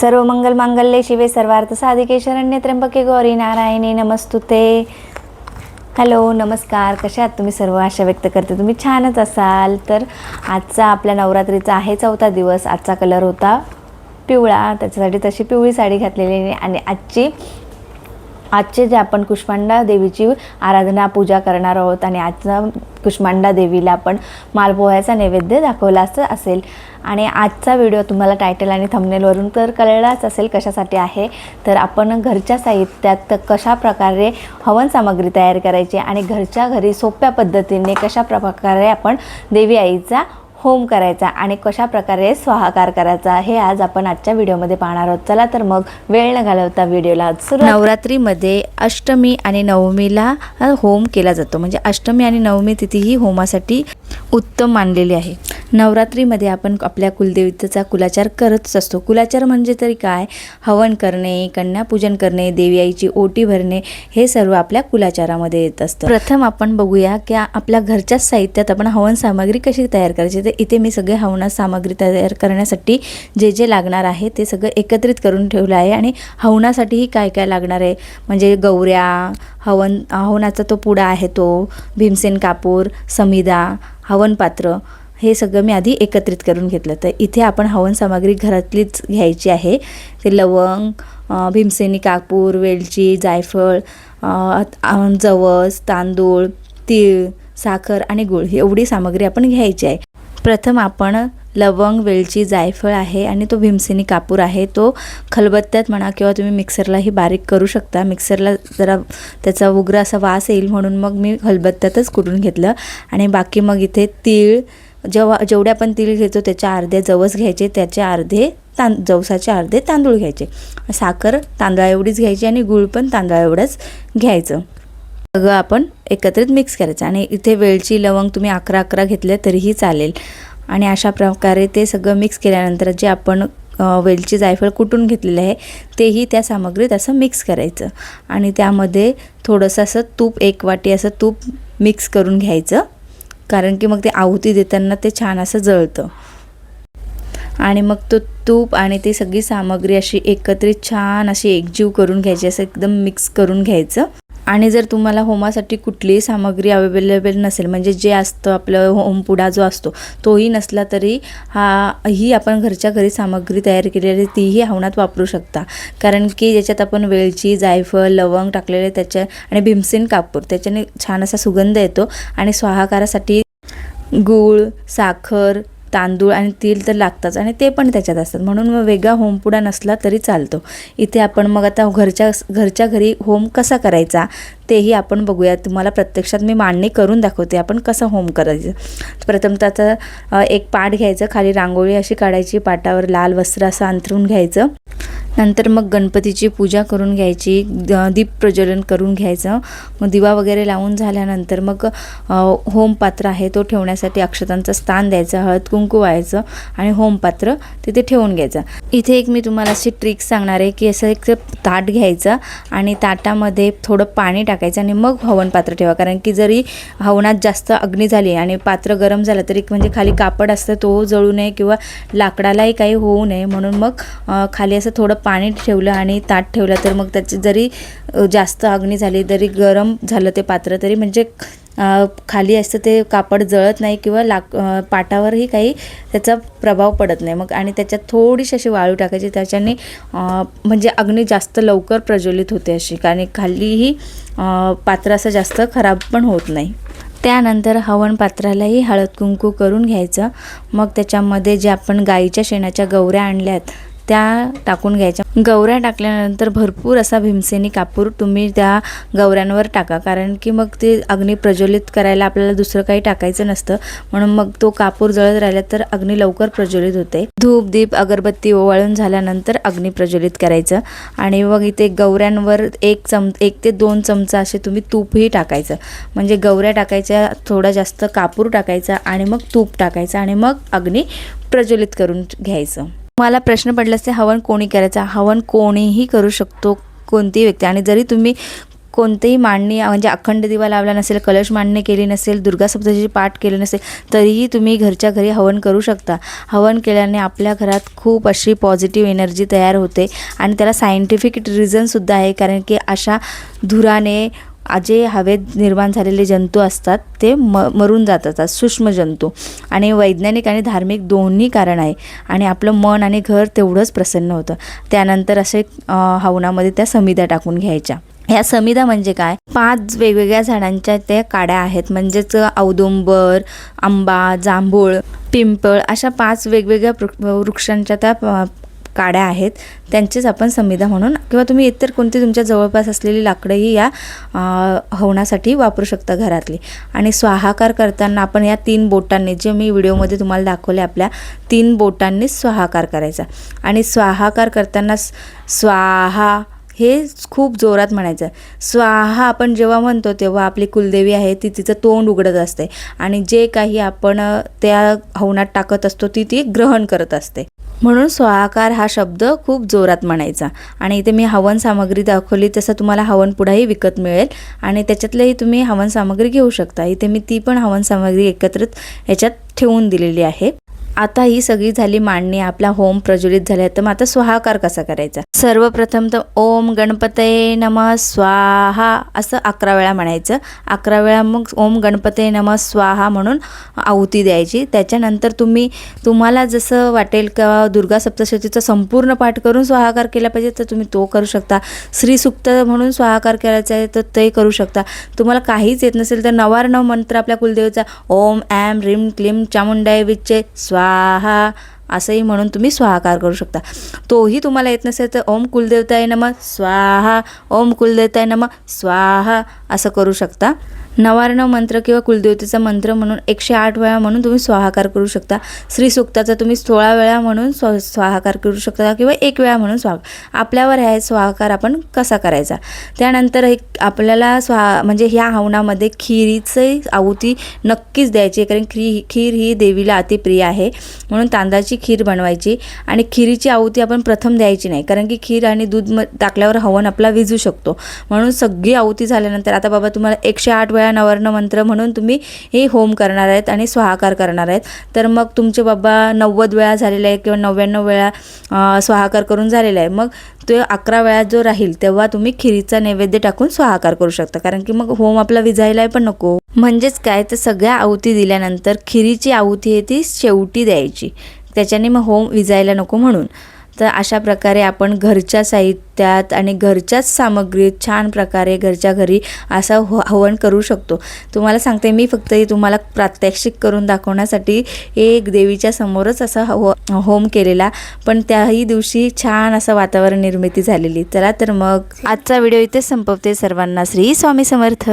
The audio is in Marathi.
सर्व मंगल मांगल्ये शिवे सर्वार्थ साधिके शरण्य त्र्यंबके गौरी नारायणे नमस्तुते. हॅलो नमस्कार. कशा आहात तुम्ही? सर्व आशा व्यक्त करते. तुम्ही छानच असाल. तर आजचा आपल्या नवरात्रीचा आहे चौथा दिवस. आजचा कलर होता पिवळा. त्याच्यासाठी तशी पिवळी साडी घातलेली आहे. आणि आजची आजचे जे आपण कुष्मांडा देवीची आराधना पूजा करणार आहोत आणि आजचा कुष्मांडा देवीला आपण मालपोह्याचा नैवेद्य दाखवला असं असेल. आणि आजचा व्हिडिओ तुम्हाला टायटल आणि थंबनेलवरून तर कळलाच असेल कशासाठी आहे तर आपण घरच्या साहित्यात कशा प्रकारे हवन सामग्री तयार करायची आणि घरच्या घरी सोप्या पद्धतीने कशा प्रकारे आपण देवी आईचा होम करायचा आणि कशा प्रकारे स्वाहाकार करायचा हे आज आपण आजच्या व्हिडिओमध्ये पाहणार आहोत. चला तर मग वेळ न घालवता व्हिडिओला नवरात्रीमध्ये अष्टमी आणि नवमीला होम केला जातो. म्हणजे अष्टमी आणि नवमी तिथी ही होमासाठी उत्तम मानलेली आहे. नवरात्रीमध्ये आपण आपल्या कुलदेवतेचा कुलाचार करतच असतो. कुलाचार म्हणजे तरी काय? हवन करणे कन्यापूजन करणे देवी आईची ओटी भरणे हे सर्व आपल्या कुलाचारामध्ये येत असतं. प्रथम आपण बघूया की आपल्या घरच्याच साहित्यात आपण हवन सामग्री कशी तयार करायची? तर इथे मी सगळे हवना सामग्री तयार करण्यासाठी जे जे लागणार आहे ते सगळं एकत्रित करून ठेवलं आहे आणि हवनासाठीही काय काय लागणार आहे? म्हणजे गौऱ्या हवन हवनाचा तो पुडा आहे तो भीमसेन कापूर समिदा हवनपात्र हे सगळं मी आधी एकत्रित करून घेतलं. तर इथे आपण हवन सामग्री घरातलीच घ्यायची आहे. ते लवंग भीमसेनी कापूर वेलची जायफळ जवस तांदूळ तीळ साखर आणि गूळ ही एवढी सामग्री आपण घ्यायची आहे. प्रथम आपण लवंग वेलची जायफळ आहे आणि तो भीमसेनी कापूर आहे. तो खलबत्त्यात म्हणा किंवा तुम्ही मिक्सरलाही बारीक करू शकता. मिक्सरला जरा त्याचा उग्र असा वास येईल म्हणून मग मी खलबत्त्यातच कुटून घेतलं. आणि बाकी मग इथे तीळ जेव्हा जेवढे आपण तीळ घेतो त्याच्या अर्धे जवस घ्यायचे त्याचे अर्धे तां जवसाचे अर्धे तांदूळ घ्यायचे. साखर तांदळा एवढीच घ्यायची आणि गूळ पण तांदळा एवढंच घ्यायचं. सगळं आपण एकत्रित मिक्स करायचं. आणि इथे वेलची लवंग तुम्ही अकरा अकरा घेतले तरीही चालेल. आणि अशा प्रकारे ते सगळं मिक्स केल्यानंतर जे आपण वेलची जायफळ कुटून घेतलेलं आहे तेही त्या सामग्रीत असं मिक्स करायचं. आणि त्यामध्ये थोडंसं असं तूप एक वाटी असं तूप मिक्स करून घ्यायचं. कारण की मग ते आहुती देताना ते छान असं जळतं. आणि मग तो तूप आणि ती सगळी सामग्री अशी एकत्रित छान अशी एकजीव करून घ्यायची असं एकदम मिक्स करून घ्यायचं. आणि जर तुम्हाला होमासाठी कुठलीही सामग्री अवेलेबल नसेल म्हणजे जे असतं आपलं होमपुडा जो असतो तोही नसला तरी हा ही आपण घरच्या घरी सामग्री तयार केलेली तीही हवनात वापरू शकता. कारण की ज्याच्यात आपण वेलची जायफळ लवंग टाकलेले त्याच्या आणि भीमसेन कापूर त्याच्याने छान असा सुगंध येतो. आणि स्वाहाकारासाठी गूळ साखर तांदूळ आणि तेल तर लागतात आणि ते पण त्याच्यात असतात. म्हणून मग वेगळा होमपुडा नसला तरी चालतो. इथे आपण मग आता घरच्या घरच्या घरी होम कसा करायचा? तेही आपण बघूया तुम्हाला प्रत्यक्षात मी मांडणी करून दाखवते. आपण कसं होम करायचं? प्रथम त्याचं एक पाट घ्यायचं. खाली रांगोळी अशी काढायची पाटावर लाल वस्त्र असं अंथरून घ्यायचं. नंतर मग गणपतीची पूजा करून घ्यायची द- दीप प्रज्वलन करून घ्यायचं. मग दिवा वगैरे लावून झाल्यानंतर मग होमपात्र आहे तो ठेवण्यासाठी अक्षतांचं स्थान द्यायचं हळद कुंकू व्हायचं आणि होमपात्र तिथे ठेवून घ्यायचं. इथे एक मी तुम्हाला अशी ट्रिक सांगणार आहे की असं एक ताट घ्यायचं आणि ताटामध्ये थोडं पाणी टाक टाकायचं आणि मग हवन पात्र ठेवा. कारण की जरी हवनात जास्त अग्नी झाली आणि पात्र गरम झालं तरी म्हणजे खाली कापड असतं तो जळू नये किंवा लाकडालाही काही होऊ नये. म्हणून मग खाली असं थोडं पाणी ठेवलं आणि ताट ठेवलं तर मग त्याची जरी जास्त अग्नी झाली तरी गरम झालं ते पात्र तरी म्हणजे खाली असतं ते कापड जळत नाही किंवा लाक पाटावरही काही त्याचा प्रभाव पडत नाही. मग आणि त्याच्यात थोडीशी अशी वाळू टाकायची त्याच्याने म्हणजे अग्नी जास्त लवकर प्रज्वलित होते अशी. कारण खालीही पात्र असं जास्त खराब पण होत नाही. त्यानंतर हवन पात्रालाही हळद कुंकू करून घ्यायचं. मग त्याच्यामध्ये जे आपण गाईच्या शेणाच्या गवऱ्या आणल्यात त्या टाकून घ्यायच्या. गौऱ्या टाकल्यानंतर भरपूर असा भीमसेनी कापूर तुम्ही त्या गौऱ्यांवर टाका. कारण की मग ते अग्नी प्रज्वलित करायला आपल्याला दुसरं काही टाकायचं नसतं. म्हणून मग तो कापूर जळत राहिला तर अग्नी लवकर प्रज्वलित होते. धूप दीप अगरबत्ती ओवाळून झाल्यानंतर अग्नी प्रज्वलित करायचं. आणि मग इथे गवऱ्यांवर एक चम एक ते दोन चमचा असे तुम्ही तूपही टाकायचं. म्हणजे गौऱ्या टाकायच्या थोडा जास्त कापूर टाकायचा आणि मग तूप टाकायचं आणि मग अग्नी प्रज्वलित करून घ्यायचं. मला प्रश्न पडला असते हवन कोणी करायचा? हवन कोणीही करू शकतो कोणतीही व्यक्ती. आणि जरी तुम्ही कोणतेही मांडणी म्हणजे अखंड दिवा लावला नसेल कलश मांडणी केली नसेल दुर्गा सप्तशीची पाठ केले नसेल तरीही तुम्ही घरच्या घरी हवन करू शकता. हवन केल्याने आपल्या घरात खूप अशी पॉझिटिव्ह एनर्जी तयार होते. आणि त्याला सायंटिफिक रिझनसुद्धा आहे. कारण की अशा धुराने जे हवेत निर्माण झालेले जंतू असतात ते म मरून जातात सूक्ष्म जंतू. आणि वैज्ञानिक आणि धार्मिक दोन्ही कारण आहे. आणि आपलं मन आणि घर तेवढंच प्रसन्न होतं. त्यानंतर असे हवनामध्ये त्या समित्या टाकून घ्यायच्या. ह्या समिधा म्हणजे काय? पाच वेगवेगळ्या झाडांच्या त्या काड्या आहेत. म्हणजेच औदुंबर आंबा जांभूळ पिंपळ अशा पाच वेगवेगळ्या वृक्षांच्या त्या काड्या आहेत त्यांचेच आपण समिधा म्हणून किंवा तुम्ही इतर कोणती तुमच्या जवळपास असलेली लाकडंही या हवनासाठी वापरू शकता घरातली. आणि स्वाहाकार करताना आपण या तीन बोटांनी जे मी व्हिडिओमध्ये तुम्हाला दाखवले आपल्या तीन बोटांनीच स्वाहाकार करायचा. आणि स्वाहाकार करताना स्वाहा हे खूप जोरात म्हणायचं. स्वाहा आपण जेव्हा म्हणतो तेव्हा आपली कुलदेवी आहे ती तिचं तोंड उघडत असते. आणि जे काही आपण त्या हवनात टाकत असतो ती ती ग्रहण करत असते. म्हणून स्वाहाकार हा शब्द खूप जोरात म्हणायचा. आणि इथे मी हवन सामग्री दाखवली तसं तुम्हाला हवन पुढाही विकत मिळेल. आणि त्याच्यातलेही तुम्ही हवन सामग्री घेऊ शकता. इथे मी ती पण हवन सामग्री एकत्रित याच्यात ठेवून दिलेली आहे. आता ही सगळी झाली मांडणी आपला होम प्रज्वलित झाला तर मग आता स्वाहाकार कसा करायचा? सर्वप्रथम तर ओम गणपते नम स्वाहा असं अकरा वेळा म्हणायचं. अकरा वेळा मग ओम गणपते नम स्वाहा म्हणून आहुती द्यायची. त्याच्यानंतर तुम्ही तुम्हाला जसं वाटेल किंवा दुर्गा सप्तशतीचा संपूर्ण पाठ करून स्वाहाकार केला पाहिजे तर तुम्ही तो करू शकता. श्रीसुक्त म्हणून स्वाहाकार करायचा आहे तर ते करू शकता. तुम्हाला काहीच येत नसेल तर नवार्णव मंत्र आपल्या कुलदेवीचा ओम ॲम ह्रीम क्लीम चामुंडाय विच्चे स्वाहा असंही म्हणून तुम्ही स्वाहाकार करू शकता. तोही तुम्हाला येत नसेल तर ओम कुलदेवताय नम स्वाहा ओम कुलदेवताय नम स्वाहा असं करू शकता. नवार्ण मंत्र किंवा कुलदेवतेचा मंत्र म्हणून एकशे आठ वेळा म्हणून तुम्ही स्वाहाकार करू शकता. श्रीसुक्ताचा तुम्ही सोळा वेळा म्हणून स्व स्वाहाकार करू शकता किंवा एक वेळा म्हणून स्वा आपल्यावर आहे स्वाहाकार आपण कसा करायचा? त्यानंतर एक आपल्याला स्वा म्हणजे ह्या हवनामध्ये खिरीची आहुती नक्कीच द्यायची कारण खी खीर ही देवीला अतिप्रिय आहे. म्हणून तांदळाची खीर बनवायची आणि खिरीची आहुती आपण प्रथम द्यायची नाही कारण की खीर आणि दूध म टाकल्यावर हवन आपला विजू शकतो. म्हणून सगळी आहुती झाल्यानंतर आता बाबा तुम्हाला एकशे आठ वेळा नवर्ण मंत्र म्हणून तुम्ही हे होम करणार आहेत आणि स्वाहाकार करणार आहेत. तर मग तुमचे बाबा नव्वद वेळा झालेले आहे किंवा नव्याण्णव वेळा स्वाहाकार करून झालेला आहे मग तो अकरा वेळा जो राहील तेव्हा तुम्ही खिरीचा नैवेद्य टाकून स्वाहाकार करू शकता. कारण की मग होम आपला विजायला पण नको. म्हणजेच काय? तर सगळ्या आहुती दिल्यानंतर खिरीची आहुती आहे ती शेवटी द्यायची. त्याच्याने मग होम विजायला नको म्हणून. तर अशा प्रकारे आपण घरच्या साहित्यात आणि घरच्याच सामग्रीत छान प्रकारे घरच्या घरी असं हो हवन करू शकतो. तुम्हाला सांगते मी फक्त तुम्हाला प्रात्यक्षिक करून दाखवण्यासाठी एक देवीच्या समोरच असा हो होम केलेला पण त्याही दिवशी छान असं वातावरण निर्मिती झालेली. चला तर मग आजचा व्हिडिओ इथेच संपवते सर्वांना. श्री स्वामी समर्थ.